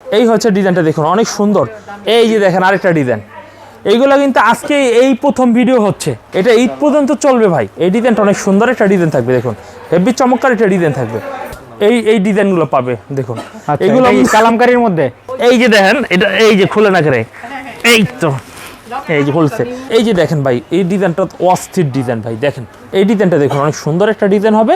এই হচ্ছে ডিজাইনটা দেখুন অনেক সুন্দর। এই যে দেখেন আরেকটা ডিজাইন। এইগুলো কিন্তু আজকে এই প্রথম ভিডিও হচ্ছে। এটা ঈদ পর্যন্ত চলবে ভাই। এই ডিজাইনটা অনেক সুন্দর একটা ডিজাইন থাকবে দেখুন। হেভি চমৎকার একটা ডিজাইন থাকবে। এই এই ডিজাইনগুলো পাবে দেখুন। আচ্ছা এগুলো কালামকারীর মধ্যে? এই যে দেখেন এটা এই যে খুলে না করে। এই তো এই যে খুলছে। এই যে দেখেন ভাই এই ডিজাইনটা অস্থির ডিজাইন ভাই দেখেন। এই ডিজাইনটা দেখুন অনেক সুন্দর একটা ডিজাইন হবে।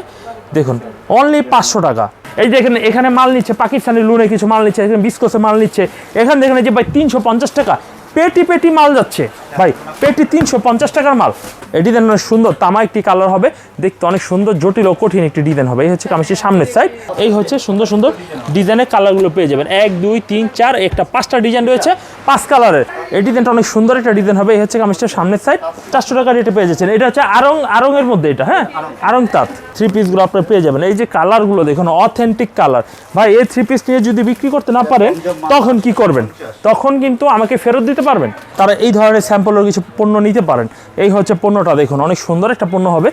দেখুন অনলি পাঁচশো টাকা। এই দেখেন এখানে মাল নিচ্ছে, পাকিস্তানের লুনে কিছু মাল নিচ্ছে, এখানে বিস্কোসে মাল নিচ্ছে। এখানে দেখেন যে ভাই তিনশো পঞ্চাশ টাকা পেটি পেটি মাল যাচ্ছে। ভাই, পেটি তিনশো পঞ্চাশ টাকার মাল। এই ডিজাইন অনেক সুন্দর তামা একটি কালার হবে। দেখতে অনেক সুন্দর, জটিল ও কঠিন একটি ডিজাইন হবে। এই হচ্ছে কামিজের সামনের সাইড এই হচ্ছে সুন্দর সুন্দর ডিজাইনের কালারগুলো পেয়ে যাবেন। এক, দুই, তিন, চার, একটা পাঁচটা ডিজাইন রয়েছে, পাঁচ কালারের এই ডিজাইনটা অনেক সুন্দর একটা ডিজাইন হবে। এই হচ্ছে কামিজটার সামনের সাইড চারশো টাকা রেটে পেয়ে যাচ্ছেন। এটা হচ্ছে আরং, আরঙের মধ্যে এটা হ্যাঁ? আরং তাঁত। থ্রি পিসগুলো আপনারা পেয়ে যাবেন। এই যে কালারগুলো দেখুন অথেন্টিক কালার ভাই, এই থ্রি পিস নিয়ে যদি বিক্রি করতে না পারেন, তখন কি করবেন? তখন কিন্তু আমাকে ফেরত দিতে পারবেন। তারা এই ধরনের স্যাম্পলের কিছু পণ্য নিতে পারেন। এই হচ্ছে পণ্যটা দেখুন অনেক সুন্দর একটা পণ্য হবে।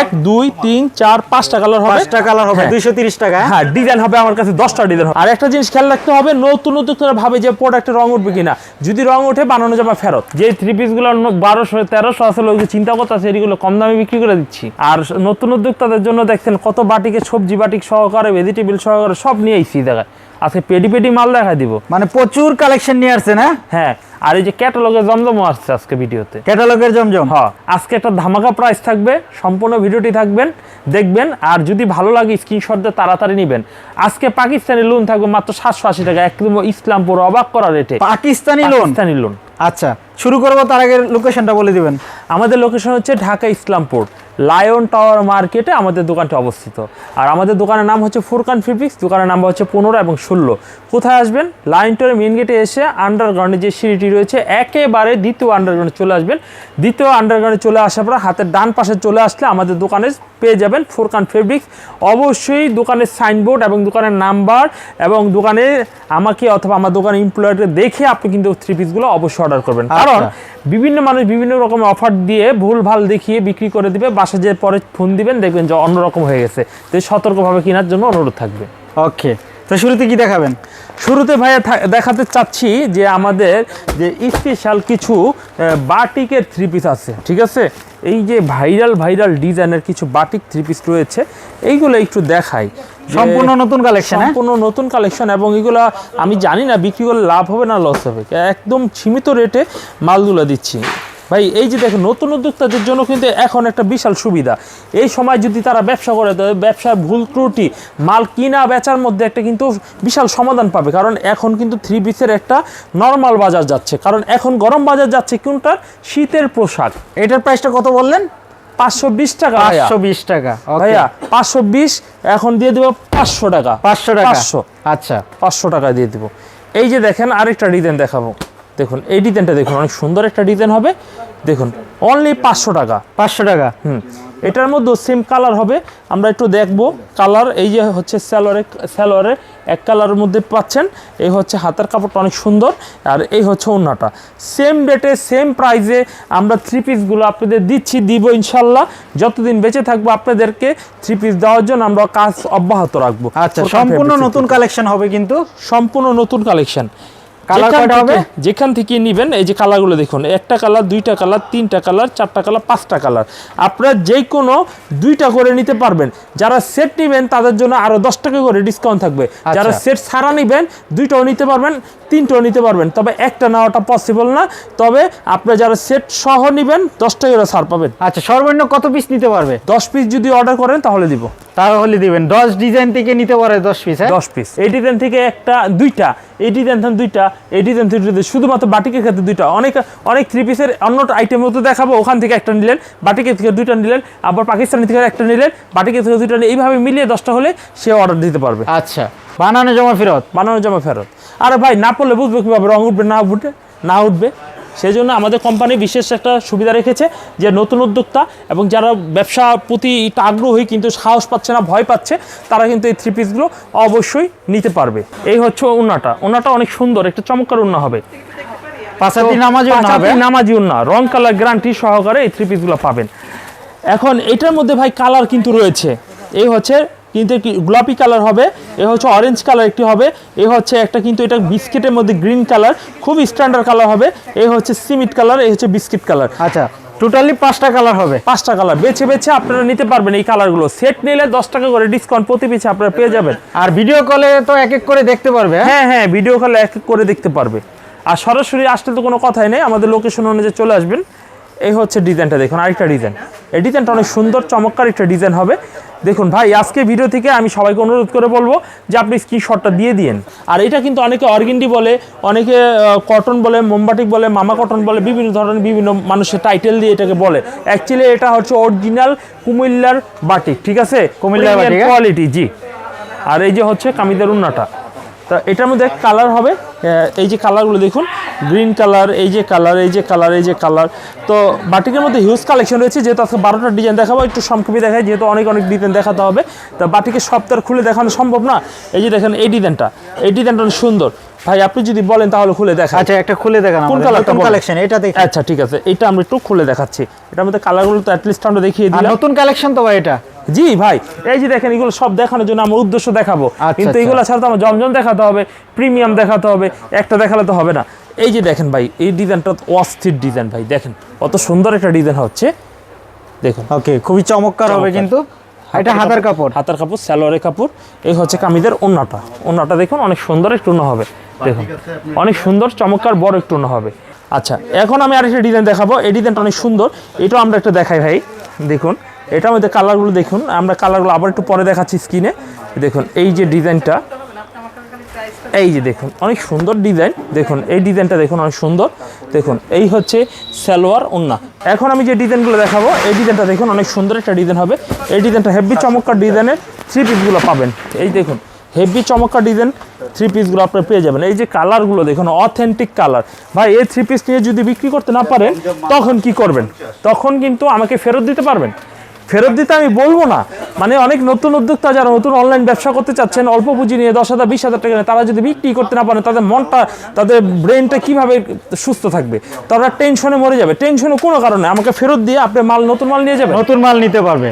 এক দুই তিন চার পাঁচটা কালার হবে। পাঁচটা কালার হবে হ্যাঁ। দুইশো তিরিশ টাকা। হ্যাঁ ডিজাইন হবে আমার কাছে দশটা ডিজাইন হবে। আর একটা জিনিস খেয়াল রাখতে হবে নতুন নতুন ভাবে যে প্রোডাক্টে রং উঠবে কিনা। যদি রং ওঠে বানানো যাবে ফেরত। যে থ্রি পিসগুলো বারোশো তেরোশো আসলে ওই চিন্তা করতে আছে এগুলো কম দামে বিক্রি করে দিচ্ছি। আর নতুন উদ্যোক্তাদের জন্য দেখছেন কত বাটিকে সবজি বাটিক সহকারে ভেজিটেবিল সহকারে সব নিয়ে এসছি দেখায়। আজকে পেডি পেডি মাল দেখা দিব। মানে প্রচুর কালেকশন নিয়ে আসছে না হ্যাঁ আর এই যে ক্যাটালগে জমজমও আসছে আজকে ভিডিওতে। ক্যাটালগের জমজম? হ্যাঁ আজকে একটা ধামাকা প্রাইস থাকবে সম্পূর্ণ ভিডিওটি থাকবেন দেখবেন আর যদি ভালো লাগে স্ক্রিনশট দিয়ে তাড়াতাড়ি নেবেন। আজকে পাকিস্তানি লোন থাকবে মাত্র সাতশো আশি টাকা একদম ইসলামপুর অবাক করা রেটে পাকিস্তানি লোন পাকিস্তানি লোন আচ্ছা শুরু করব তার আগে লোকেশনটা বলে দিবেন। আমাদের লোকেশন হচ্ছে ঢাকা ইসলামপুর লায়ন টাওয়ার মার্কেটে আমাদের দোকানটি অবস্থিত। আর আমাদের দোকানের নাম হচ্ছে ফুরকান ফিফিক্স দোকানের নাম হচ্ছে পনেরো এবং ষোলো। কোথায় আসবেন? লাইন টাওয়ার মেন গেটে এসে আন্ডারগ্রাউন্ডে যে সিঁড়িটি রয়েছে একেবারে দ্বিতীয় আন্ডারগ্রাউন্ডে চলে আসবেন। দ্বিতীয় আন্ডারগ্রাউন্ডে চলে আসার পর হাতের ডান পাশে চলে আসলে আমাদের দোকানে পেয়ে যাবেন ফুরকান ফেব্রিক্স অবশ্যই দোকানের সাইনবোর্ড এবং দোকানের নাম্বার এবং দোকানে আমাকে অথবা আমার দোকানের এমপ্লয়ারকে দেখে আপনি কিন্তু থ্রি পিসগুলো অবশ্যই অর্ডার করবেন। কারণ বিভিন্ন মানুষ বিভিন্ন রকম অফার দিয়ে ভুল ভালো দেখিয়ে বিক্রি করে দিবে, বাসা যে পরে ফোন দিবেন, দেখবেন যে অন্যরকম হয়ে গেছে। তো সতর্কভাবে কেনার জন্য অনুরোধ থাকবে। ওকে তো শুরুতে কি দেখাবেন? শুরুতে ভাইয়া দেখাতে চাচ্ছি যে আমাদের যে স্পেশাল কিছু বাটিকের থ্রি পিস আছে ঠিক আছে? এই যে ভাইরাল ভাইরাল ডিজাইনের কিছু বাটিক থ্রি পিস রয়েছে এইগুলো একটু দেখাই। সম্পূর্ণ নতুন কালেকশন হ্যাঁ? সম্পূর্ণ নতুন কালেকশন এবং এগুলো আমি জানি না বিক্রি করলে লাভ হবে না লস হবে। একদম সীমিত রেটে মালগুলো দিচ্ছি। ভাই এই যে দেখেন নতুন উদ্যোক্তাদের জন্য কিন্তু এখন একটা বিশাল সুবিধা। এই সময় যদি তারা ব্যবসা করে তবে ব্যবসার ভুল ত্রুটি মাল কিনা বেচার মধ্যে একটা কিন্তু বিশাল সমাধান পাবে। কারণ এখন কিন্তু থ্রি পিসের একটা নর্মাল বাজার যাচ্ছে। কারণ এখন গরম বাজার যাচ্ছে কোনটার? শীতের পোশাক। এটার প্রাইসটা কত বললেন? পাঁচশো বিশ টাকা পাঁচশো বিশ টাকা ভাইয়া পাঁচশো বিশ এখন দিয়ে দেবো পাঁচশো টাকা। পাঁচশো টাকা পাঁচশো। আচ্ছা। পাঁচশো টাকা দিয়ে দিব। এই যে দেখেন আরেকটা ডিজাইন দেখাবো। দেখুন এই ডিজাইনটা দেখুন অনেক সুন্দর একটা ডিজাইন হবে। দেখুন অনলি পাঁচশো টাকা। পাঁচশো টাকা। হুম এটার মধ্যে সেম কালার হবে। আমরা একটু দেখব কালার এই যে হচ্ছে স্যালোয়ারে স্যালোয়ারে এক কালারের মধ্যে পাচ্ছেন। এই হচ্ছে হাতের কাপড়টা অনেক সুন্দর আর এই হচ্ছে ওড়নাটা। সেম রেটে সেম প্রাইসে আমরা থ্রি পিসগুলো আপনাদের দিচ্ছি দিব ইনশাল্লাহ। যতদিন বেঁচে থাকব আপনাদেরকে থ্রি পিস দেওয়ার জন্য আমরা কাজ অব্যাহত রাখব। আচ্ছা সম্পূর্ণ নতুন কালেকশন হবে কিন্তু? সম্পূর্ণ নতুন কালেকশন কয়টা হবে? যেখান থেকে নিবেন এই যে কালারগুলো দেখুন একটা কালার দুইটা কালার তিনটা কালার চারটা কালার পাঁচটা কালার আপনারা যে কোনো দুইটা করে নিতে পারবেন যারা সেট নেবেন তাদের জন্য আরও দশ টাকা করে ডিসকাউন্ট থাকবে যারা আচ্ছা। সেট ছাড়া নিবেন দুইটাও নিতে পারবেন তিনটাও নিতে পারবেন। তবে একটা নেওয়াটা পসিবল না। তবে আপনারা যারা সেট সহ নিবেন দশ টাকা ছাড় পাবেন। আচ্ছা সর্বনিম্ন কত পিস নিতে পারবে? দশ পিস যদি অর্ডার করেন তাহলে দিব। তাহলে দিবেন। দশ ডিজাইন থেকে নিতে পারে দশ পিস হ্যাঁ? দশ পিস এই ডিজাইন থেকে একটা দুইটা। এই ডিজাইন থেকে দুইটা এই ডিজাইন থেকে শুধুমাত্র বাটিকের ক্ষেত্রে দুইটা। অনেক অনেক থ্রি পিসের অন্য আইটেম মতো দেখাবো। ওখান থেকে একটা নিলেন বাটিকের থেকে দুইটা নিলেন আবার পাকিস্তানি থেকে একটা নিলেন বাটিকের থেকে দুইটা নিলেন। এইভাবে মিলিয়ে দশটা হলে সে অর্ডার দিতে পারবে। আচ্ছা। বানানো জমা ফেরত। বানানো জমা ফেরত। আরে ভাই না পড়লে বুঝবে কীভাবে? রং উঠবে না উঠবে না উঠবে। সেই জন্য আমাদের কোম্পানি বিশেষ একটা সুবিধা রেখেছে যে নতুন উদ্যোক্তা এবং যারা ব্যবসা প্রতি আগ্রহী কিন্তু সাহস পাচ্ছে না ভয় পাচ্ছে তারা কিন্তু এই থ্রি পিসগুলো অবশ্যই নিতে পারবে। এই হচ্ছে ওনাটা ওনাটা অনেক সুন্দর একটা চমৎকার উন্না হবে। পাঁচাতি নামাজি পাঁচ হবে। নামাজি উন্না রং কালার গ্যারান্টি সহকারে এই থ্রি পিসগুলো পাবেন। এখন এটার মধ্যে ভাই কালার কিন্তু রয়েছে। এই হচ্ছে কিন্তু কি গোলাপি কালার হবে এ হচ্ছে অরেঞ্জ কালার একটি হবে এ হচ্ছে একটা কিন্তু এটা বিস্কিটের মধ্যে গ্রিন কালার খুব স্ট্যান্ডার্ড কালার হবে এ হচ্ছে সিমিট কালার এ হচ্ছে বিস্কিট কালার। আচ্ছা টোটালি পাঁচটা কালার হবে। পাঁচটা কালার বেছে বেছে আপনারা নিতে পারবেন এই কালারগুলো। সেট নিলে দশ টাকা করে ডিসকাউন্ট প্রতি পিছে আপনারা পেয়ে যাবেন। আর ভিডিও কলে তো এক এক করে দেখতে পারবে হ্যাঁ? হ্যাঁ হ্যাঁ ভিডিও কলে এক এক করে দেখতে পারবে। আর সরাসরি আসলে তো কোনো কথাই নেই আমাদের লোকেশন অনুযায়ী চলে আসবেন। এই হচ্ছে ডিজাইনটা দেখুন আরেকটা ডিজাইন। এই ডিজাইনটা অনেক সুন্দর চমৎকার একটা ডিজাইন হবে। দেখুন ভাই আজকে ভিডিও থেকে আমি সবাইকে অনুরোধ করে বলব যে আপনি স্ক্রিনশটটা দিয়ে দিন আর এটা কিন্তু অনেকে অর্গেন্ডি বলে অনেকে কটন বলে মোমবাটিক বলে মামা কটন বলে বিভিন্ন ধরনের বিভিন্ন মানুষের টাইটেল দিয়ে এটাকে বলে। অ্যাকচুয়ালি এটা হচ্ছে অরিজিনাল কুমিল্লার বাটিক ঠিক আছে? কুমিল্লার বাটিক, হ্যাঁ? কোয়ালিটি জি। আর এই যে হচ্ছে কামিদের উন্নাটা। তা এটার মধ্যে কালার হবে এই যে কালারগুলো দেখুন গ্রিন কালার এই যে কালার এই যে কালার এই যে কালার তো বাটিকের মধ্যে হিউজ কালেকশন রয়েছে যেহেতু আজকে বারোটা ডিজাইন দেখাবো একটু সংক্ষেপে দেখাই যেহেতু অনেক অনেক ডিজাইন দেখাতে হবে। তা বাটিকে সপ্তাহ খুলে দেখানো সম্ভব না। এই যে দেখেন এই ডিজাইনটা এই ডিজাইনটা অনেক সুন্দর। ভাই আপনি যদি বলেন তাহলে খুলে দেখা আচ্ছা একটা খুলে দেখান কোন কালারটা কালেকশন এটা দেখি। আচ্ছা ঠিক আছে এটা আমরা একটু খুলে দেখাচ্ছি। এটার মধ্যে কালারগুলো তো অ্যাটলিস্ট আমরা দেখিয়ে দিই নতুন কালেকশন তো ভাই এটা। জি ভাই এই যে দেখেন এগুলো সব দেখানোর জন্য আমার উদ্দেশ্য দেখাবো। আচ্ছা, কিন্তু আচ্ছা। এগুলো ছাড়া তো আমার জমজম দেখাতে হবে প্রিমিয়াম দেখাতে হবে একটা দেখালে তো হবে না। এই যে দেখেন ভাই এই ডিজাইনটা অস্থির ডিজাইন ভাই দেখেন কত সুন্দর একটা ডিজাইন হচ্ছে। দেখুন। ওকে খুবই চমৎকার হবে। কিন্তু। এটা হাতার কাপড়। হাতার কাপড় সালোয়ারের কাপড় এই হচ্ছে কামিদের ওন্নাটা। ওন্নাটা দেখুন অনেক সুন্দর একটু ওন্না হবে। দেখুন অনেক সুন্দর চমৎকার বড় একটু ওন্না হবে। আচ্ছা এখন আমি আরেকটা ডিজাইন দেখাবো। এই ডিজাইনটা অনেক সুন্দর। এটাও আমরা একটা দেখাই ভাই। দেখুন এটার মধ্যে কালারগুলো দেখুন আমরা কালারগুলো আবার একটু পরে দেখাচ্ছি স্ক্রিনে দেখুন এই যে ডিজাইনটা এই যে দেখুন অনেক সুন্দর ডিজাইন। দেখুন এই ডিজাইনটা দেখুন অনেক সুন্দর। দেখুন এই হচ্ছে সালোয়ার ওন্না। এখন আমি যে ডিজাইনগুলো দেখাবো এই ডিজাইনটা দেখুন অনেক সুন্দর একটা ডিজাইন হবে। এই ডিজাইনটা হেভি চমৎকার ডিজাইনের থ্রি পিসগুলো পাবেন। এই দেখুন হেভি চমৎকার ডিজাইন থ্রি পিসগুলো আপনারা পেয়ে যাবেন। এই যে কালারগুলো দেখুন অথেন্টিক কালার। ভাই এই থ্রি পিস নিয়ে যদি বিক্রি করতে না পারেন তখন কি করবেন? তখন কিন্তু আমাকে ফেরত দিতে পারবেন। ফেরত দিতে আমি বলব না। মানে অনেক নতুন উদ্যোক্তা যারা নতুন অনলাইন ব্যবসা করতে চাচ্ছেন, অল্প পুঁজি নিয়ে দশ হাজার, বিশ হাজার টাকা তারা যদি বিক্রি করতে না পারেন, তাদের মনটা, তাদের ব্রেনটা কীভাবে সুস্থ থাকবে? তারা টেনশনে মরে যাবে। টেনশনে কোনো কারণে আমাকে ফেরত দিয়ে আপনি মাল, নতুন মাল নিয়ে যাবে নতুন মাল নিতে পারবে।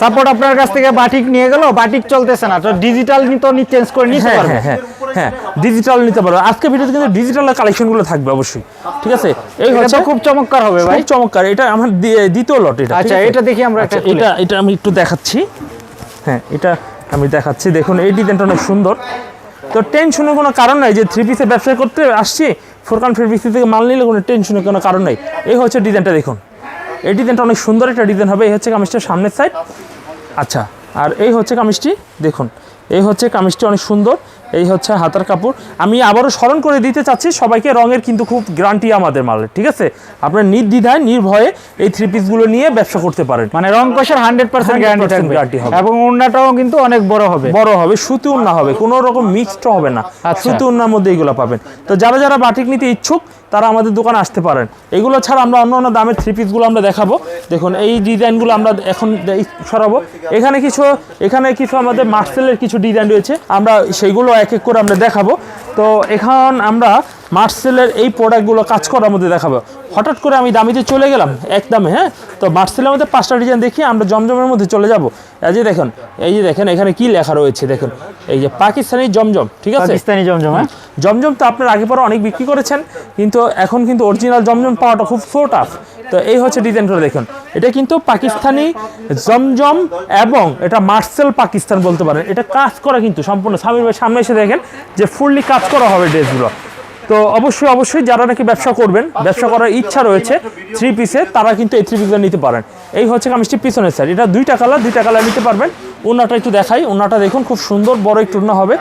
সাপোর্ট আপনার কাছ থেকে বাটিক নিয়ে গেল বাটিক চলতেছে না। তো ডিজিটাল তো চেঞ্জ করে নিতে হ্যাঁ পারবে। হ্যাঁ হ্যাঁ হ্যাঁ ডিজিটাল নিতে পারবে। আজকে ভিডিওতে কিন্তু ডিজিটালের কালেকশনগুলো থাকবে অবশ্যই। ঠিক আছে? এই হচ্ছে খুব চমৎকার হবে ভাই। চমৎকার। এটা আমার দ্বিতীয় লট এটা আচ্ছা, এটা দেখি আমরা একটা আচ্ছা, এটা এটা আমি একটু দেখাচ্ছি। হ্যাঁ এটা আমি দেখাচ্ছি। দেখুন এই ডিজাইনটা অনেক সুন্দর। তো টেনশনের কোনো কারণ নাই যে থ্রি পিসে ব্যবসা করতে আসছি ফোরকান থ্রি পিস থেকে মাল নিলে কোনো টেনশনের কোনো কারণ নাই। এই হচ্ছে ডিজাইনটা দেখুন। এই ডিজাইনটা অনেক সুন্দর একটা ডিজাইন হবে, এই হচ্ছে কামিজটা সামনের সাইড আচ্ছা আর এই হচ্ছে কামিজটি, দেখুন, এই হচ্ছে কামিজটি অনেক সুন্দর। এই হচ্ছে হাতার কাপড়। আমি আবারও স্মরণ করে দিতে চাচ্ছি সবাইকে রঙের কিন্তু খুব গ্যারান্টি আমাদের মালের ঠিক আছে? আপনার নির্দ্বিধায় নির্ভয়ে এই থ্রি পিসগুলো নিয়ে ব্যবসা করতে পারেন। মানে রং কষার হান্ড্রেড পার্সেন্ট 100% গ্যারান্টি থাকবে। হবে। এবং ওড়নাটাও কিন্তু অনেক বড় হবে। বড় হবে সুতি উন্না হবে কোনো রকম মিক্সড হবে না। আচ্ছা। সুতি উন্নার মধ্যে এগুলো পাবেন। তো যারা যারা বাটিক নিতে ইচ্ছুক তারা আমাদের দোকানে আসতে পারেন। এগুলো ছাড়া আমরা অন্য অন্য দামের থ্রি পিসগুলো আমরা দেখাবো। দেখুন এই ডিজাইনগুলো আমরা এখন সরাবো। এখানে কিছু এখানে কিছু আমাদের মার্সেলের কিছু ডিজাইন রয়েছে। আমরা সেইগুলো এক এক করে আমরা দেখাবো। তো এখন আমরা মার্সেলের এই প্রোডাক্টগুলো কাজ করার মধ্যে দেখাবো। হঠাৎ করে আমি দামিতে চলে গেলাম এক দামে হ্যাঁ? তো মার্সেলের মধ্যে পাঁচটা ডিজাইন দেখি আমরা জমজমের মধ্যে চলে যাব। এই যে দেখুন এই যে দেখেন এখানে কি লেখা রয়েছে দেখুন। এই যে পাকিস্তানি জমজম ঠিক আছে? পাকিস্তানি জমজম হ্যাঁ? জমজম তো আপনার আগে পরে অনেক বিক্রি করেছেন কিন্তু এখন কিন্তু অরিজিনাল জমজম পাওয়াটা খুব সো টাফ তো এই হচ্ছে ডিজাইনটা দেখুন। এটা কিন্তু পাকিস্তানি জমজম এবং এটা মার্সেল পাকিস্তান বলতে পারেন। এটা কাজ করা কিন্তু সম্পূর্ণ। স্বামীর ভাই সামনে এসে দেখেন যে ফুললি কাজ করা হবে ড্রেসগুলো তো অবশ্যই অবশ্যই যারা নাকি ব্যবসা করবেন ব্যবসা করার ইচ্ছা রয়েছে থ্রি পিসে তারা কিন্তু এই থ্রি পিসগুলো নিতে পারেন। এই হচ্ছে কামিজটি পিছনের স্যার এটা দুইটা কালার দুইটা কালার নিতে পারবেন। উন্নাটা একটু দেখাই। উন্নাটা দেখুন খুব সুন্দর বড় একটু উন্না হবে।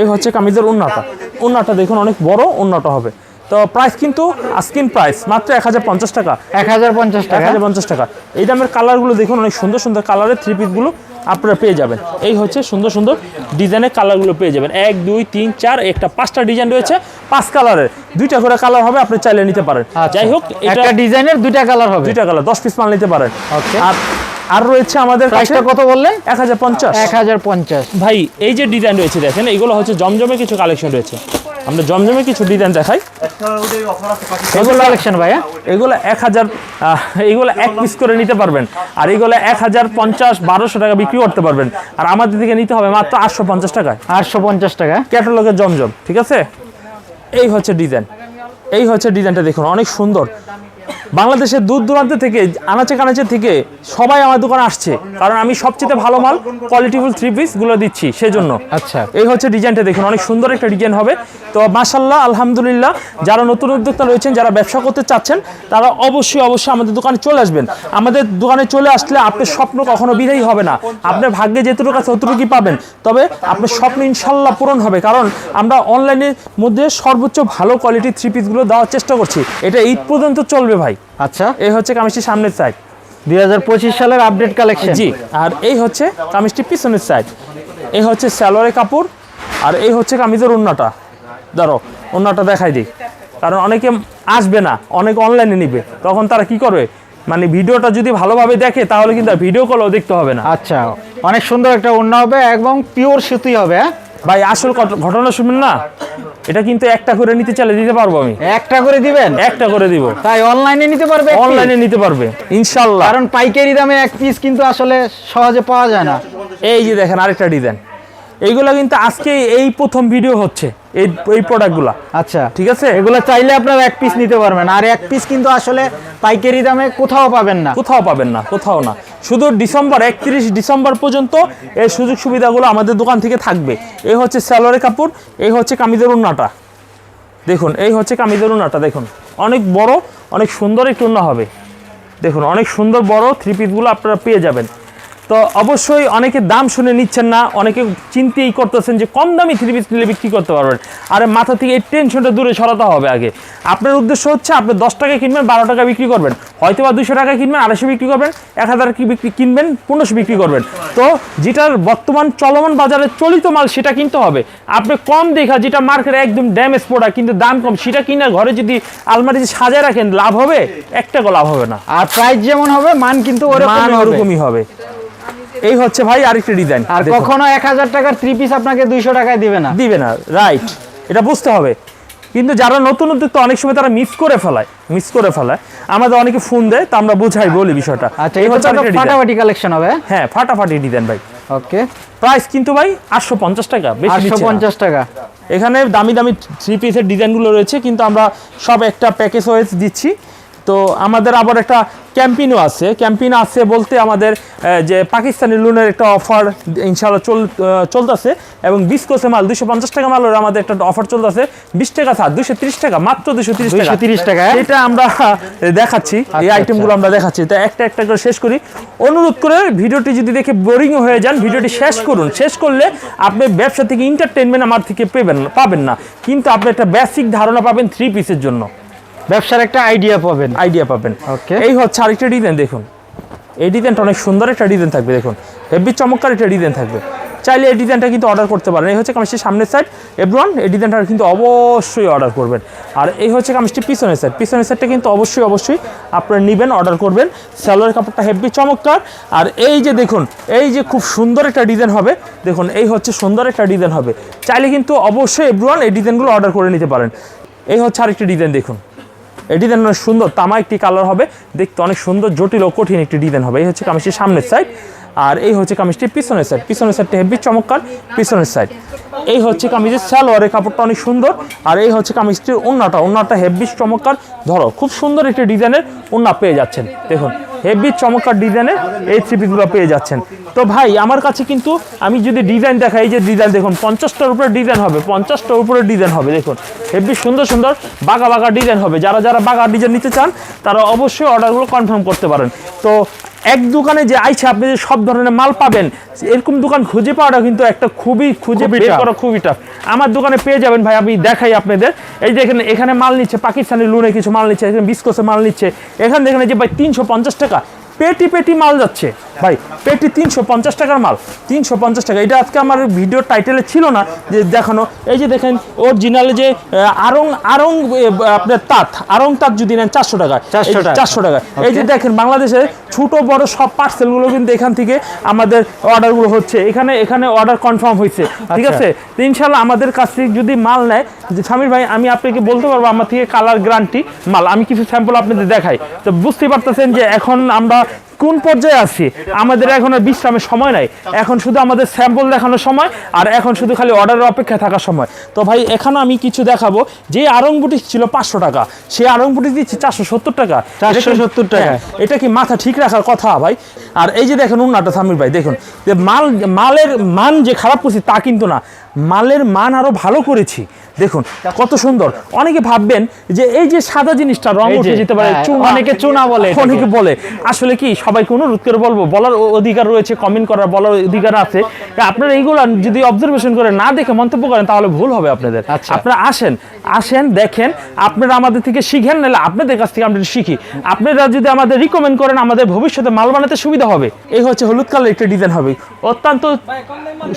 এই হচ্ছে কামিজের উন্নাটা। উন্নাটা দেখুন অনেক বড় উন্নাটা হবে। তো প্রাইস কিন্তু আস্কিন প্রাইস মাত্র এক হাজার পঞ্চাশ টাকা। এক হাজার পঞ্চাশ টাকা। এক হাজার পঞ্চাশ টাকা। এই দামের কালারগুলো দেখুন অনেক সুন্দর সুন্দর কালারের থ্রি পিসগুলো আপনারা পেয়ে যাবেন। এই হচ্ছে সুন্দর সুন্দর ডিজাইনের কালারগুলো পেয়ে যাবেন। এক দুই তিন চার একটা পাঁচটা ডিজাইন রয়েছে পাঁচ কালারের। দুইটা করে কালার হবে আপনি চাইলে নিতে পারেন। যাই হোক এটা একটা ডিজাইনের দুইটা কালার হবে। দুইটা কালার দশ পিস মাল নিতে পারেন। আর আর রয়েছে আমাদের প্রাইসটা কত বললেন এক হাজার পঞ্চাশ। এক হাজার পঞ্চাশ। ভাই এই যে ডিজাইন রয়েছে দেখেন এগুলো হচ্ছে জমজমে কিছু কালেকশন রয়েছে। আমরা জমজমে কিছু ডিজাইন দেখাই। এগুলো কালেকশন ভাইয়া এগুলো এক হাজার এগুলো এক পিস করে নিতে পারবেন। আর এগুলো এক হাজার পঞ্চাশ বারোশো টাকা বিক্রি করতে পারবেন। আর আমাদের থেকে নিতে হবে মাত্র আটশো পঞ্চাশ টাকায়। আটশো পঞ্চাশ টাকা। ক্যাটালগের জমজম ঠিক আছে? এই হচ্ছে ডিজাইন এই হচ্ছে ডিজাইনটা দেখুন অনেক সুন্দর। বাংলাদেশের দূর দূরান্ত থেকে আনাচে কানাচে থেকে সবাই আমার দোকানে আসছে। কারণ আমি সবচেয়ে ভালো মাল কোয়ালিটিফুল থ্রি পিসগুলো দিচ্ছি সেজন্য। আচ্ছা। এই হচ্ছে ডিজাইনটা দেখুন অনেক সুন্দর একটা ডিজাইন হবে। তো মাসাল্লাহ আলহামদুলিল্লাহ যারা নতুন উদ্যোক্তা রয়েছেন যারা ব্যবসা করতে চাচ্ছেন তারা অবশ্যই অবশ্যই আমাদের দোকানে চলে আসবেন। আমাদের দোকানে চলে আসলে আপনার স্বপ্ন কখনো বিধাই হবে না। আপনার ভাগ্যে যেটুকু আছে অতটুকুই পাবেন। তবে আপনার স্বপ্ন ইনশাল্লাহ পূরণ হবে। কারণ আমরা অনলাইনের মধ্যে সর্বোচ্চ ভালো কোয়ালিটির থ্রি পিসগুলো দেওয়ার চেষ্টা করছি। এটা ঈদ পর্যন্ত চলবে ভাই। আচ্ছা। এই হচ্ছে কামিজটির সামনের সাইড দুই হাজার পঁচিশ সালের আপডেট কালেকশন জি আর এই হচ্ছে কামিজটির পিছনের সাইড এই হচ্ছে সালোয়ারের কাপড় আর এই হচ্ছে কামিজের ওন্নাটা ধরো ওন্নাটা দেখাই দিই। কারণ অনেকে আসবে না অনেকে অনলাইনে নিবে। তখন তারা কি করবে? মানে ভিডিওটা যদি ভালোভাবে দেখে তাহলে কিন্তু ভিডিও কলও দেখতে হবে না। আচ্ছা অনেক সুন্দর একটা ওড়না হবে একদম পিওর সুতি হবে হ্যাঁ? ভাই আসল ঘটনা শুনবেন না। এটা কিন্তু একটা করে নিতে চাইলে দিতে পারব আমি। একটা করে দিবেন? একটা করে দিব। তাই অনলাইনে নিতে পারবে অনলাইনে নিতে পারবে ইনশাল্লাহ। কারণ পাইকারি দামে এক পিস কিন্তু আসলে সহজে পাওয়া যায় না। এই যে দেখেন আরেকটা ডিজাইন এইগুলা কিন্তু আজকে এই প্রথম ভিডিও হচ্ছে এই এই প্রোডাক্টগুলো আচ্ছা। ঠিক আছে? এগুলো চাইলে আপনারা এক পিস নিতে পারবেন। আর এক পিস কিন্তু আসলে পাইকারি দামে কোথাও পাবেন না। কোথাও পাবেন না কোথাও না। শুধু ডিসেম্বর একত্রিশ ডিসেম্বর পর্যন্ত এই সুযোগ সুবিধাগুলো আমাদের দোকান থেকে থাকবে। এই হচ্ছে স্যালোয়ারের কাপড় এই হচ্ছে কামিজের উন্নাটা। দেখুন এই হচ্ছে কামিজের উন্নাটা দেখুন। অনেক বড় অনেক সুন্দর একটু উন্না হবে। দেখুন অনেক সুন্দর বড় থ্রি পিসগুলো আপনারা পেয়ে যাবেন। তো অবশ্যই অনেকে দাম শুনে নিচ্ছেন না অনেকে চিন্তেই করতেছেন যে কম দামি থ্রি পিস নিলে বিক্রি করতে পারবেন। আরে মাথা থেকে এই টেনশনটা দূরে সরাতে হবে আগে। আপনার উদ্দেশ্য হচ্ছে আপনি দশ টাকা কিনবেন বারো টাকা বিক্রি করবেন। হয়তো বা দুশো টাকা কিনবেন আড়াইশো বিক্রি করবেন এক হাজার কি বিক্রি কিনবেন পনেরোশো বিক্রি করবেন। তো যেটার বর্তমান চলমান বাজারে চলিত মাল সেটা কিনতে হবে। আপনি কম দেখা যেটা মার্কেটে একদম ড্যামেজ প্রোডাক্ট কিন্তু দাম কম সেটা কিনা ঘরে যদি আলমারিতে সাজায় রাখেন লাভ হবে? একটা লাভ হবে না। আর প্রাইস যেমন হবে মান কিন্তু মান ওরকমই হবে। এই হচ্ছে ভাই আরেকটা ডিজাইন আর কখনো এক হাজার টাকার থ্রি পিস আপনাকে দুইশো টাকায় দিবে না। দিবে না রাইট এটা বুঝতে হবে। কিন্তু যারা নতুন উদ্যোক্তা অনেক সময় তারা মিস করে ফেলায় মিস করে ফেলায়। আমাদের অনেকে ফোন দেয় তা আমরা বুঝাই বলি বিষয়টা। আচ্ছা এই হচ্ছে ফাটাফাটি কালেকশন হবে হ্যাঁ? ফাটাফাটি ডিজাইন ভাই। ওকে প্রাইস কিন্তু ভাই আটশো পঞ্চাশ টাকা বেশি আটশো দিচ্ছি না। পঞ্চাশ টাকা। এখানে দামি দামি থ্রি পিসের ডিজাইনগুলো রয়েছে কিন্তু আমরা সব একটা প্যাকেজ ওয়েজ দিচ্ছি। তো আমাদের আবার একটা ক্যাম্পিনও আছে। ক্যাম্পিন আছে বলতে আমাদের যে পাকিস্তানি লোনের একটা অফার ইনশাল্লাহ চল চলতেছে এবং বিস্কোসে মাল দুশো পঞ্চাশ টাকা মালের আমাদের একটা অফার চলতেছে। বিশ টাকা ছাড় দুশো তিরিশ টাকা মাত্র দুশো তিরিশ টাকা। 230 টাকা, হ্যাঁ? এটা আমরা দেখাচ্ছি এই আচ্ছা, আইটেমগুলো আমরা দেখাচ্ছি। তো একটা একটা করে শেষ করি। অনুরোধ করে ভিডিওটি যদি দেখে বোরিং হয়ে যান ভিডিওটি শেষ করুন। শেষ করলে আপনি ব্যবসা থেকে এন্টারটেনমেন্ট আমার থেকে পেবেন পাবেন না। কিন্তু আপনি একটা বেসিক ধারণা পাবেন থ্রি পিসের জন্য। ব্যবসার একটা আইডিয়া পাবেন। আইডিয়া পাবেন। ওকে এই হচ্ছে আরেকটা ডিজাইন দেখুন। এই ডিজাইনটা অনেক সুন্দর একটা ডিজাইন থাকবে দেখুন। হেভি চমৎকার একটা ডিজাইন থাকবে। চাইলে এই ডিজাইনটা কিন্তু অর্ডার করতে পারেন। এই হচ্ছে কামিজটির সামনের সাইড এভরিওয়ান এই ডিজাইনটা কিন্তু অবশ্যই অর্ডার করবেন। আর এই হচ্ছে কামিজটির পিছনের সাইড পিছনের সাইডটা কিন্তু অবশ্যই অবশ্যই আপনারা নেবেন অর্ডার করবেন। স্যালোয়ার কাপড়টা হেভি চমৎকার। আর এই যে দেখুন এই যে খুব সুন্দর একটা ডিজাইন হবে দেখুন এই হচ্ছে সুন্দর একটা ডিজাইন হবে। চাইলে কিন্তু অবশ্যই এভরিওয়ান এই ডিজাইনগুলো অর্ডার করে নিতে পারেন। এই হচ্ছে আরেকটি ডিজাইন দেখুন। এই ডিজাইন অনেক সুন্দর তামা একটি কালার হবে, দেখতে অনেক সুন্দর, জটিল ও কঠিন একটি ডিজাইন হবে। এই হচ্ছে কামিজটির সামনের সাইড আর এই হচ্ছে কামিজটির পিছনের সাইড পিছনের সাইডটা হেভি চমৎকার, পিছনের সাইড এই হচ্ছে কামিজের সালোয়ারের কাপড়টা অনেক সুন্দর, আর এই হচ্ছে কামিজটির ওন্নাটা। ওন্নাটা হেভি চমৎকার। ধরো, খুব সুন্দর একটি ডিজাইনের ওন্না পেয়ে যাচ্ছেন। দেখুন, হেভি চমৎকার ডিজাইনের এই থ্রি পিসগুলো পেয়ে যাচ্ছেন। তো ভাই, আমার কাছে কিন্তু আমি যদি ডিজাইন দেখাই যে ডিজাইন দেখুন, পঞ্চাশটার উপরে ডিজাইন হবে, পঞ্চাশটার উপরে ডিজাইন হবে, দেখুন। হেভি সুন্দর সুন্দর বাঁকা বাঁকা ডিজাইন হবে। যারা যারা বাঁকা ডিজাইন নিতে চান, তারা অবশ্যই অর্ডারগুলো কনফার্ম করতে পারেন। তো এক দোকানে যে আইছে আপনি যে সব ধরনের মাল পাবেন এরকম দোকান খুঁজে পাওয়াটা কিন্তু একটা খুবই খুঁজে বের করা খুবই টাফ আমার দোকানে পেয়ে যাবেন ভাই আমি দেখাই আপনাদের। এই যে এখানে এখানে মাল নিচ্ছে পাকিস্তানের লোনে কিছু মাল নিচ্ছে এখানে বিস্কোসে মাল নিচ্ছে। এখানে দেখেন যে ভাই তিনশো পঞ্চাশ টাকা। পেটি পেটি মাল যাচ্ছে। ভাই পেটি তিনশো পঞ্চাশ টাকার মাল। তিনশো পঞ্চাশ টাকা। এটা আজকে আমার ভিডিও টাইটেলে ছিল না যে দেখানো। এই যে দেখেন অরিজিনাল যে আরং আরং আপনার তাঁত আরং তাঁত যদি নেন চারশো টাকা 400 টাকা। চারশো টাকা এই যে দেখেন বাংলাদেশে ছোট বড় সব পার্সেলগুলো কিন্তু এখান থেকে আমাদের অর্ডারগুলো হচ্ছে। এখানে এখানে অর্ডার কনফার্ম হয়েছে। ঠিক আচ্ছা। আছে? ইনশাল্লাহ আমাদের কাছ থেকে যদি মাল নেয় যে স্বামীর ভাই আমি আপনাকে বলতে পারব আমার থেকে কালার গ্যারান্টি মাল। আমি কিছু স্যাম্পল আপনাদের দেখাই। তো বুঝতেই পারতেছেন যে এখন আমরা কোন পর্যায়ে আছি? আমাদের এখন আর বিশ্রামের সময় নাই। এখন শুধু আমাদের স্যাম্পল দেখানোর সময় আর এখন শুধু খালি অর্ডারের অপেক্ষা থাকার সময়। তো ভাই এখানে আমি কিছু দেখাবো। যে আরং ছিল পাঁচশো টাকা সেই আরং বুটি দিচ্ছি চারশো সত্তর টাকা। 470 টাকা। হ্যাঁ, এটা কি মাথা ঠিক রাখার কথা ভাই? আর এই যে দেখেন উন্নাটা সামির ভাই দেখুন। যে মাল মালের মান যে খারাপ করছি তা কিন্তু না। মালের মান আরও ভালো করেছি। দেখুন কত সুন্দর। অনেকে ভাববেন যে এই যে সাদা জিনিসটা রং উঠে যেতে পারে হ্যাঁ, অনেকে চুনা বলে অনেকে বলে। আসলে কি সবাইকে অনুরোধ করে বলব বলার অধিকার রয়েছে কমেন্ট করার বলার অধিকার আছে। আপনারা এইগুলো যদি অবজারভেশন করে না দেখে মন্তব্য করেন তাহলে ভুল হবে আপনাদের। আচ্ছা। আপনারা আসেন আসেন দেখেন আপনারা আমাদের থেকে শিখেন নাহলে আপনাদের কাছ থেকে আমরা শিখি। আপনারা যদি আমাদের রিকমেন্ড করেন আমাদের ভবিষ্যতে মাল বানাতে সুবিধা হবে। এই হচ্ছে হলুদ কালার একটা ডিজাইন হবে। অত্যন্ত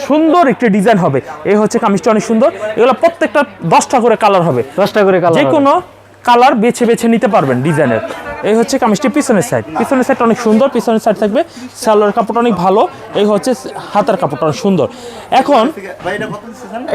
সুন্দর একটি ডিজাইন হবে। এই হচ্ছে কামিজটা অনেক সুন্দর। এগুলো প্রত্যেকটা দশটা করে কালার হবে। দশটা করে কালার যে কোনো কালার বেছে বেছে নিতে পারবেন ডিজাইনের। এই হচ্ছে কামিজটি পিছনের সাইড পিছনের সাইডটা অনেক সুন্দর, পিছনের সাইড থাকবে সালোয়ার কাপড়টা অনেক ভালো, এই হচ্ছে হাতার কাপড়টা অনেক সুন্দর। এখন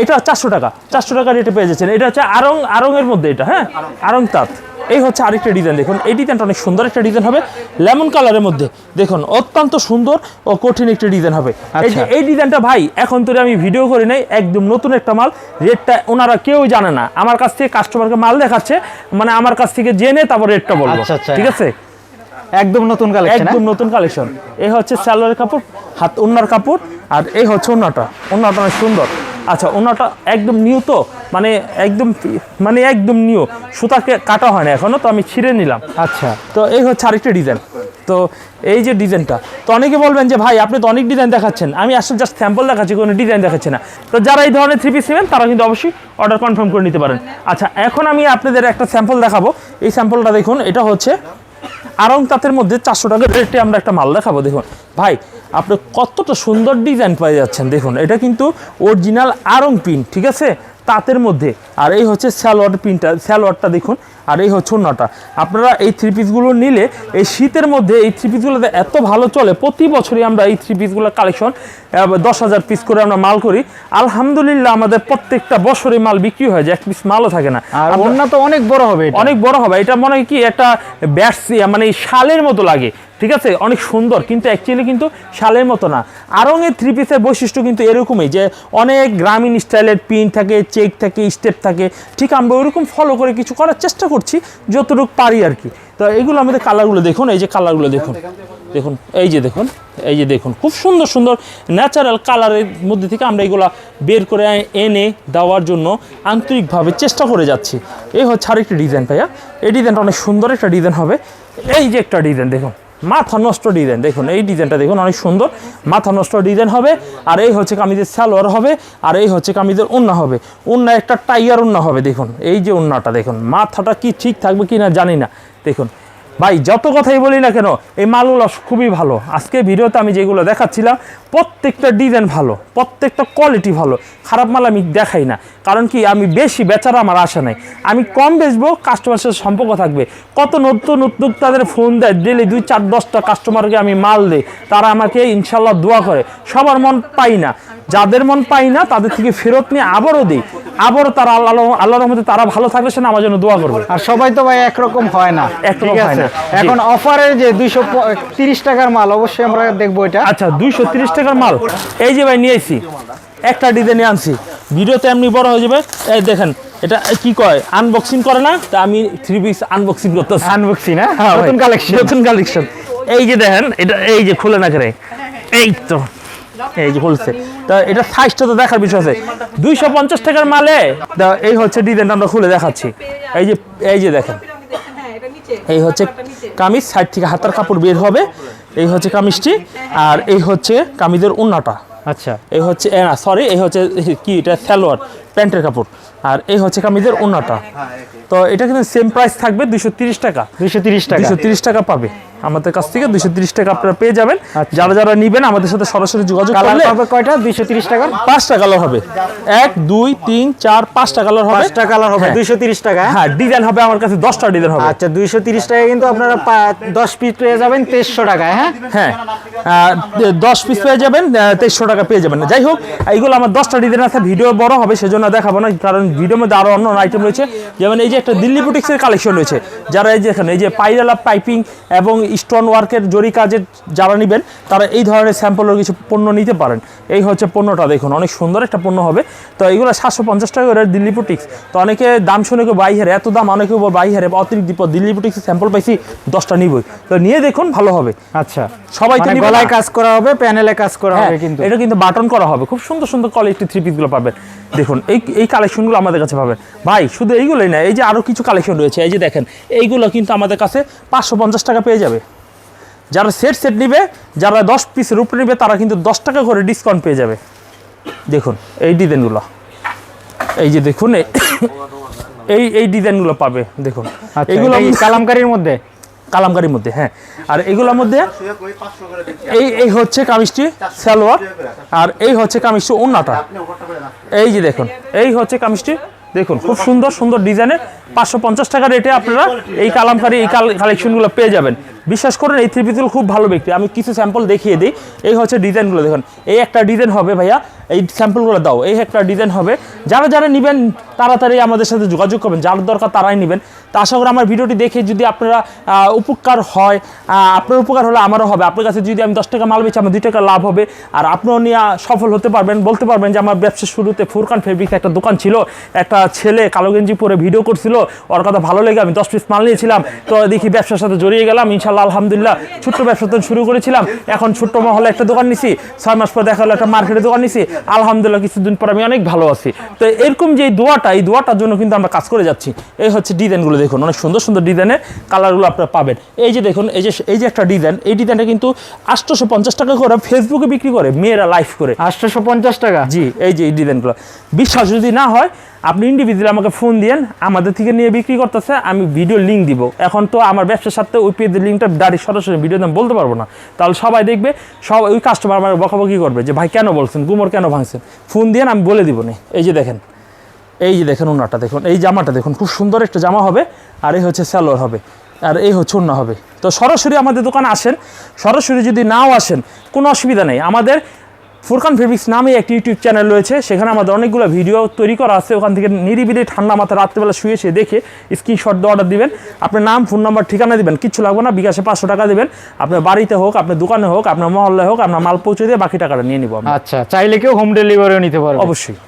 এটা চারশো টাকা চারশো টাকা রেটে পেয়ে যাচ্ছেন। এটা হচ্ছে আরং আরঙের মধ্যে এটা হ্যাঁ? আরং তাঁত। এই হচ্ছে আরেকটা ডিজাইন দেখুন। এই ডিজাইনটা অনেক সুন্দর একটা ডিজাইন হবে। লেমন কালারের মধ্যে দেখুন অত্যন্ত সুন্দর ও কঠিন একটা ডিজাইন হবে। এই যে আচ্ছা। এই ডিজাইনটা ভাই এখন তো আমি ভিডিও করি নাই একদম নতুন একটা মাল। রেটটা ওনারা কেউ জানে না। আমার কাছ থেকে কাস্টমারকে মাল দেখাচ্ছে মানে আমার কাছ থেকে জেনে তারপর রেটটা বলব। আচ্ছা, আচ্ছা। ঠিক আছে? একদম নতুন কালেকশন একদম নতুন কালেকশন এই হচ্ছে সালোয়ারের কাপড় হাত ওনার কাপড় আর এই হচ্ছে ওনাটা ওনাটা অনেক সুন্দর। আচ্ছা ওনাটা একদম নিউ তো? মানে একদম মানে একদম নিউ সুতাকে কাটা হয় না এখনও তো আমি ছিঁড়ে নিলাম। আচ্ছা। তো এই হচ্ছে আরেকটা ডিজাইন তো এই যে ডিজাইনটা তো অনেকে বলবেন যে ভাই আপনি তো অনেক ডিজাইন দেখাচ্ছেন। আমি আসলে জাস্ট স্যাম্পল দেখাচ্ছি কোনো ডিজাইন দেখাচ্ছি না। তো যারা এই ধরনের থ্রি পিস নেবেন তারা কিন্তু অবশ্যই অর্ডার কনফার্ম করে নিতে পারেন। আচ্ছা এখন আমি আপনাদের একটা স্যাম্পল দেখাবো। এই স্যাম্পলটা দেখুন এটা হচ্ছে আরং তাঁতের মধ্যে চারশো টাকার রেটে আমরা একটা মাল দেখাবো। দেখুন ভাই আপনি কতটা সুন্দর ডিজাইন পেয়ে যাচ্ছেন দেখুন এটা কিন্তু অরিজিনাল আরং পিন ঠিক আছে? তাঁতের মধ্যে। আর এই হচ্ছে স্যালোয়ার পিনটা স্যালোয়ারটা দেখুন আর এই হচ্ছে অন্যটা আপনারা এই থ্রি পিসগুলো নিলে এই শীতের মধ্যে এই থ্রি পিসগুলোতে এত ভালো চলে প্রতি বছরই আমরা এই থ্রি পিসগুলোর কালেকশন দশ হাজার পিস করে আমরা মাল করি। আলহামদুলিল্লাহ আমাদের প্রত্যেকটা বছরই মাল বিক্রি হয় যে এক পিস মালও থাকে না। আর ওন্না তো অনেক বড় হবে অনেক বড় হবে এটা মনে হয় কি একটা ব্যাটসি মানে শালের মতো লাগে। ঠিক আছে? অনেক সুন্দর, কিন্তু অ্যাকচুয়ালি কিন্তু শালের মতো না। আরঙের থ্রি পিসের বৈশিষ্ট্য কিন্তু এরকমই যে অনেক গ্রামীণ স্টাইলের পিন থাকে চেক থাকে স্টেপ থাকে, ঠিক আমরা ওইরকম ফলো করে কিছু করার চেষ্টা করছি, যতটুকু পারি আর কি। তো এইগুলো আমাদের কালারগুলো দেখুন, এই যে কালারগুলো দেখুন। দেখুন, এই যে দেখুন, এই যে দেখুন, খুব সুন্দর সুন্দর ন্যাচারাল কালারের মধ্যে থেকে আমরা এগুলো বের করে এনে দেওয়ার জন্য আন্তরিকভাবে চেষ্টা করে যাচ্ছি। এই হচ্ছে আরেকটি ডিজাইন ভাইয়া। এই ডিজাইনটা অনেক সুন্দর একটা ডিজাইন হবে। এই যে একটা ডিজাইন দেখুন। মাথা নষ্ট ডিজাইন। দেখুন, এই ডিজাইনটা দেখুন, অনেক সুন্দর। মাথা নষ্ট ডিজাইন হবে, আর এই হচ্ছে কামিজের সালোয়ার হবে, আর এই হচ্ছে কামিজের উন্না হবে। উন্না একটা টাইয়ার উন্না হবে, দেখুন, এই যে উন্নাটা, দেখুন, মাথাটা কি ঠিক থাকবে কি না জানি না। দেখুন ভাই যত কথাই বলি না কেন এই মালগুলো খুবই ভালো। আজকে ভিডিওতে আমি যেগুলো দেখাচ্ছিলাম প্রত্যেকটা ডিজাইন ভালো প্রত্যেকটা কোয়ালিটি ভালো। খারাপ মাল আমি দেখাই না। কারণ কি আমি বেশি বেচার আমার আশা নাই। আমি কম বেচবো কাস্টমারের সাথে সম্পর্ক থাকবে। কত নতুন উদ্যোক্তাদের ফোন দেয় ডেলি দুই চার দশটা কাস্টমারকে আমি মাল দিই তারা আমাকে ইনশাল্লাহ দোয়া করে। সবার মন পাই না। যাদের মন পাই না তাদের থেকে ফেরত নিয়ে আবারও দিই। আবারও তারা আল্লাহ আল্লাহর রহমতে তারা ভালো থাকলে সে না আমার জন্য দোয়া করবে। আর সবাই তো ভাই একরকম হয় না। একরকম হয় না, এখন অফারের যে দুইশো তিরিশ টাকার মাল অবশ্যই আমরা দেখব এটা। আচ্ছা দুইশো তিরিশ টাকার মাল। এই যে ভাই নিয়ে এসি একটা ডিজাইনে আনছি। ভিডিওতে এমনি বড় হয়ে যাবে। এই দেখেন এটা কি কয়? আনবক্সিং করে না? তা আমি থ্রি পিস আনবক্সিং করতেছি। আনবক্সি না হ্যাঁ নতুন কালেকশন নতুন কালেকশন এই যে দেখেন এটা এই যে খুলে না করে। এই তো এই যে খুলছে। তা এটা সাইজটা তো দেখার বিষয় আছে। দুইশো পঞ্চাশ টাকার মালে। এই হচ্ছে ডিজাইনটা আমরা খুলে দেখাচ্ছি। এই যে এই যে দেখেন। এই হচ্ছে কামিজ সাইড থেকে হাতার কাপড় বের হবে। এই হচ্ছে কামিজটি আর এই হচ্ছে কামিজের উন্নাটা। আচ্ছা। এই হচ্ছে না সরি এই হচ্ছে কি এটা স্যালোয়ার প্যান্টের কাপড়। আর এই হচ্ছে কামিজের উন্নাটা। তো এটা কিন্তু সেম প্রাইস থাকবে দুশো তিরিশ টাকা। দুশো তিরিশ টাকা। দুশো তিরিশ টাকা পাবে। আমাদের কাছ থেকে দুশো তিরিশ টাকা আপনারা পেয়ে যাবেন। আচ্ছা। যারা যারা নিবেন আমাদের সাথে সরাসরি যোগাযোগ করলে হবে কয়টা? দুইশো তিরিশ টাকার? পাঁচটা কালার হবে। এক দুই তিন চার পাঁচটা কালার হবে। পাঁচটা কালার হবে। হ্যাঁ। দুইশো তিরিশ টাকা? হ্যাঁ? ডিজাইন হবে আমার কাছে দশটা ডিজাইন হবে। আচ্ছা দুইশো তিরিশ টাকা কিন্তু আপনারা দশ পিস পেয়ে যাবেন তেইশশো টাকায় হ্যাঁ? হ্যাঁ। দশ পিস পেয়ে যাবেন তেইশশো টাকা পেয়ে যাবেন। যাই হোক এইগুলো আমার দশটা ডিজাইন আছে ভিডিও বড় হবে সেজন্য দেখাবো না কারণ ভিডিওর মধ্যে আরও অন্য আইটেম রয়েছে। যেমন এই যে একটা দিল্লি বুটিক্সের কালেকশন রয়েছে। যারা এই যে এখানে এই যে পাইরালা পাইপিং এবং স্টোন ওয়ার্কের জরি কাজের যারা নেবেন তারা এই ধরনের স্যাম্পলের কিছু পণ্য নিতে পারেন। এই হচ্ছে পণ্যটা দেখুন অনেক সুন্দর একটা পণ্য হবে। তো এইগুলো সাতশো পঞ্চাশ টাকা করে দিল্লি বুটিক্স। তো অনেকে দাম শুনে কেউ বাই হারে এত দাম অনেকে বল বাই হারে বা অতিরিক্ত দিল্লি বুটিক্সের স্যাম্পল পাইছি দশটা নিবই। তো নিয়ে দেখুন ভালো হবে। আচ্ছা। সবাই তো মানে গলায় কাজ করা হবে প্যানেলে কাজ করা হ্যাঁ, হবে কিন্তু। এটা কিন্তু বাটন করা হবে। খুব সুন্দর সুন্দর কোয়ালিটি থ্রি পিসগুলো পাবেন। দেখুন এই এই কালেকশনগুলো আমাদের কাছে পাবেন ভাই শুধু এইগুলোই না এই যে আরও কিছু কালেকশন রয়েছে এই যে দেখেন এইগুলো কিন্তু আমাদের কাছে পাঁচশো পঞ্চাশ টাকা পেয়ে যাবে। যারা সেট সেট নিবে যারা দশ পিসের উপরে নেবে তারা কিন্তু দশ টাকা করে ডিসকাউন্ট পেয়ে যাবে। দেখুন এই ডিজাইনগুলো এই যে দেখুন এই- এই ডিজাইনগুলো পাবে দেখুন। আচ্ছা এগুলো কালামকারীর মধ্যে? কালামকারির মধ্যে হ্যাঁ। আর এগুলোর মধ্যে এই এই হচ্ছে কামিজটি, সালোয়ার, আর এই হচ্ছে কামিজটি ওন্নাটা। এই যে দেখুন, এই হচ্ছে কামিজটি, দেখুন, খুব সুন্দর সুন্দর ডিজাইনের। পাঁচশো পঞ্চাশ টাকা রেটে আপনারা এই কালামকারি, এই কালেকশনগুলো পেয়ে যাবেন। বিশ্বাস করুন এই থ্রি পিসগুলো খুব ভালো বিক্রি আমি কিছু স্যাম্পল দেখিয়ে দিই। এই হচ্ছে ডিজাইনগুলো দেখুন। এই একটা ডিজাইন হবে ভাইয়া, এই স্যাম্পলগুলো দাও। এই একটা ডিজাইন হবে। যারা যারা নেবেন, তাড়াতাড়ি আমাদের সাথে যোগাযোগ করবেন। যার দরকার তারাই নেবেন। তা আশা করি আমার ভিডিওটি দেখে যদি আপনারা উপকার হয় আপনার উপকার হলে আমারও হবে। আপনার কাছে যদি আমি দশ টাকা মাল বেচি, আমার দুই টাকা লাভ হবে। আর আপনিও নিয়ে সফল হতে পারবেন। বলতে পারবেন যে আমার ব্যবসার শুরুতে ফুরকান ফেব্রিক্স একটা দোকান ছিল। একটা ছেলে কালো গেঞ্জি পরে ভিডিও করছিল। ওর কথা ভালো লেগে আমি দশ পিস মাল নিয়েছিলাম। তো দেখি ব্যবসার সাথে জড়িয়ে গেলাম। ইনশাল্লাহ আলহামদুলিল্লাহ ছোট্ট ব্যবসা তো শুরু করেছিলাম। এখন ছোট্ট মহলে একটা দোকান নিছি ছয় মাস পর দেখা হলো একটা মার্কেটে দোকান নিছি। আলহামদুলিল্লাহ কিছুদিন পর আমি অনেক ভালো আছি। তো এরকম যে এই দোয়াটা এই দোয়াটার জন্য কিন্তু আমরা কাজ করে যাচ্ছি। এই হচ্ছে ডিজাইনগুলো দেখুন অনেক সুন্দর সুন্দর ডিজাইনের কালারগুলো আপনারা পাবেন। এই যে দেখুন এই যে এই যে একটা ডিজাইন এই ডিজাইনটা কিন্তু আটশোশো পঞ্চাশ টাকা করে ফেসবুকে বিক্রি করে মেয়েরা লাইভ করে। আটশোশো পঞ্চাশ টাকা? জি এই যে এই ডিজাইনগুলো। বিশ্বাস যদি না হয় আপনি ইন্ডিভিজুয়াল আমাকে ফোন দিয়েন, আমাদের থেকে নিয়ে বিক্রি করতেছে, আমি ভিডিও লিঙ্ক দিব। এখন তো আমার ব্যবসার সাথে ওই পেজের লিঙ্কটা ডাইরেক্ট সরাসরি ভিডিও আমি বলতে পারব না। তাহলে সবাই দেখবে, সব ওই কাস্টমার আমার বকাবকি করবে যে, ভাই, কেন বলছেন? গুমর কেন ভাঙছেন? ফোন দিয়ে আমি বলে দিব না। এই যে দেখেন, এই যে দেখেন ওনাটা দেখুন, এই জামাটা দেখুন, খুব সুন্দর একটা জামা হবে, আর এই হচ্ছে স্যালোয়ার হবে, আর এই হচ্ছে অন্য হবে। তো সরাসরি আমাদের দোকানে আসেন, সরাসরি যদি নাও আসেন, কোনো অসুবিধা নেই। আমাদের ফুরকান ফেব্রিক্স নামে একটি ইউটিউব চ্যানেল রয়েছে। সেখানে আমাদের অনেকগুলো ভিডিও তৈরি করা আছে। ওখান থেকে নিরিবিলি ঠান্ডা মাথা রাত্রেবেলা শুয়ে শুয়ে দেখে স্ক্রিনশট দিয়ে অর্ডার দেবেন। আপনার নাম ফোন নাম্বার ঠিকানা দেবেন। কিচ্ছু লাগবে না বিকাশে পাঁচশো টাকা দেবেন। আপনার বাড়িতে হোক আপনার দোকানে হোক আপনার মহল্লায় হোক আপনার মাল পৌঁছে দিয়ে বাকি টাকাটা নিয়ে নিব আচ্ছা চাইলে কেউ হোম ডেলিভারিও নিতে পারবে। অবশ্যই।